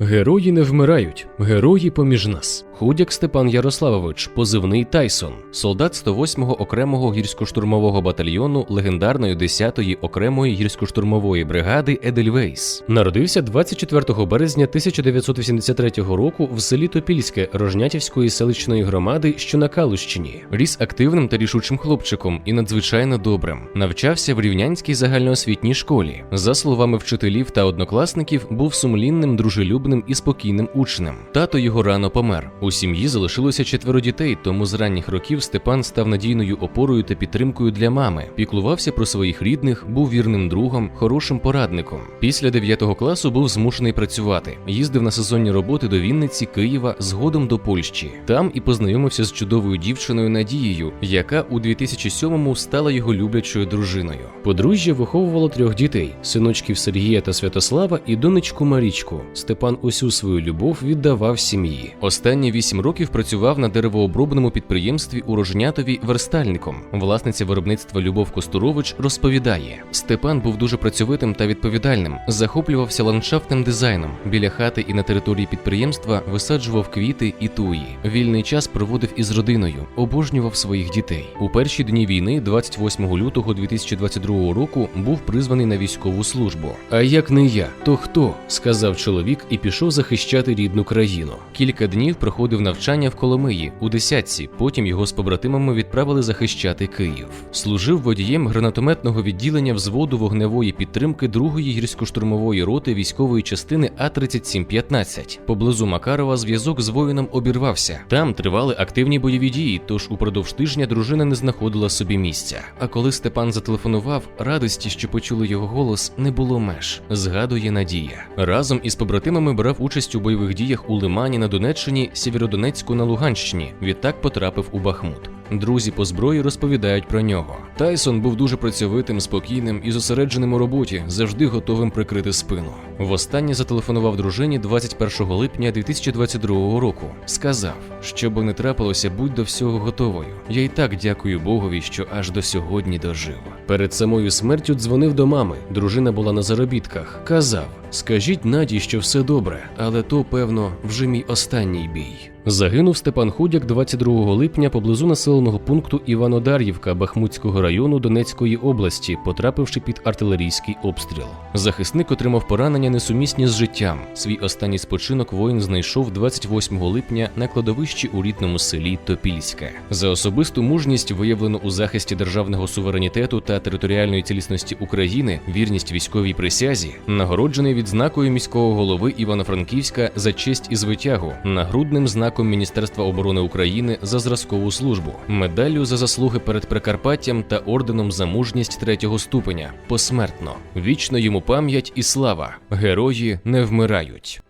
Герої не вмирають, герої поміж нас. Худяк Степан Ярославович, позивний Тайсон, солдат 108-го окремого гірсько-штурмового батальйону легендарної 10-ї окремої гірсько-штурмової бригади Едельвейс. Народився 24 березня 1983 року в селі Топільське Рожнятівської селищної громади, що на Калущині. Ріс активним та рішучим хлопчиком і надзвичайно добрим. Навчався в рівнянській загальноосвітній школі. За словами вчителів та однокласників, був сумлінним, дружелюбним і спокійним учнем. Тато його рано помер. У сім'ї залишилося четверо дітей, тому з ранніх років Степан став надійною опорою та підтримкою для мами, піклувався про своїх рідних, був вірним другом, хорошим порадником. Після 9 класу був змушений працювати. Їздив на сезонні роботи до Вінниці, Києва, згодом до Польщі. Там і познайомився з чудовою дівчиною Надією, яка у 2007-му стала його люблячою дружиною. Подружжя виховувало трьох дітей: синочків Сергія та Святослава і донечку Марічку. Степан усю свою любов віддавав сім'ї. Останні вісім років працював на деревообробному підприємстві у Рожнятові верстальником. Власниця виробництва Любов Костурович розповідає: Степан був дуже працьовитим та відповідальним, захоплювався ландшафтним дизайном. Біля хати і на території підприємства висаджував квіти і туї. Вільний час проводив із родиною, обожнював своїх дітей. У перші дні війни, 28 лютого 2022 року, був призваний на військову службу. А як не я, то хто? сказав чоловік і пішов захищати рідну країну. Кілька днів проходив навчання в Коломиї у десятці. Потім його з побратимами відправили захищати Київ. Служив водієм гранатометного відділення взводу вогневої підтримки 2-ї гірсько-штурмової роти військової частини А 3715 Поблизу Макарова зв'язок з воїном обірвався. Там тривали активні бойові дії, тож упродовж тижня дружина не знаходила собі місця. А коли Степан зателефонував, радості, що почули його голос, не було меж. Згадує Надія. Разом із побратимами брав участь у бойових діях у Лимані на Донеччині, Сєвєродонецьку на Луганщині. Відтак потрапив у Бахмут. Друзі по зброї розповідають про нього. Тайсон був дуже працьовитим, спокійним і зосередженим у роботі, завжди готовим прикрити спину. Востаннє зателефонував дружині 21 липня 2022 року. Сказав, що би не трапилося, будь до всього готовою. Я й так дякую Богові, що аж до сьогодні дожив. Перед самою смертю дзвонив до мами. Дружина була на заробітках. Казав: Скажіть Наді, що все добре, але то, певно, вже мій останній бій. Загинув Степан Худяк 22 липня поблизу населеного пункту Іванодар'ївка Бахмутського району Донецької області, потрапивши під артилерійський обстріл. Захисник отримав поранення несумісні з життям. Свій останній спочинок воїн знайшов 28 липня на кладовищі у рідному селі Топільське. За особисту мужність, виявлену у захисті державного суверенітету та територіальної цілісності України, вірність військовій присязі, нагороджений відзнакою міського голови Івано-Франківська за честь і звитягу, нагрудним знаком Міністерства оборони України за зразкову службу, медаллю за заслуги перед Прикарпаттям та орденом за мужність третього ступеня. Посмертно. Вічно йому пам'ять і слава. Герої не вмирають.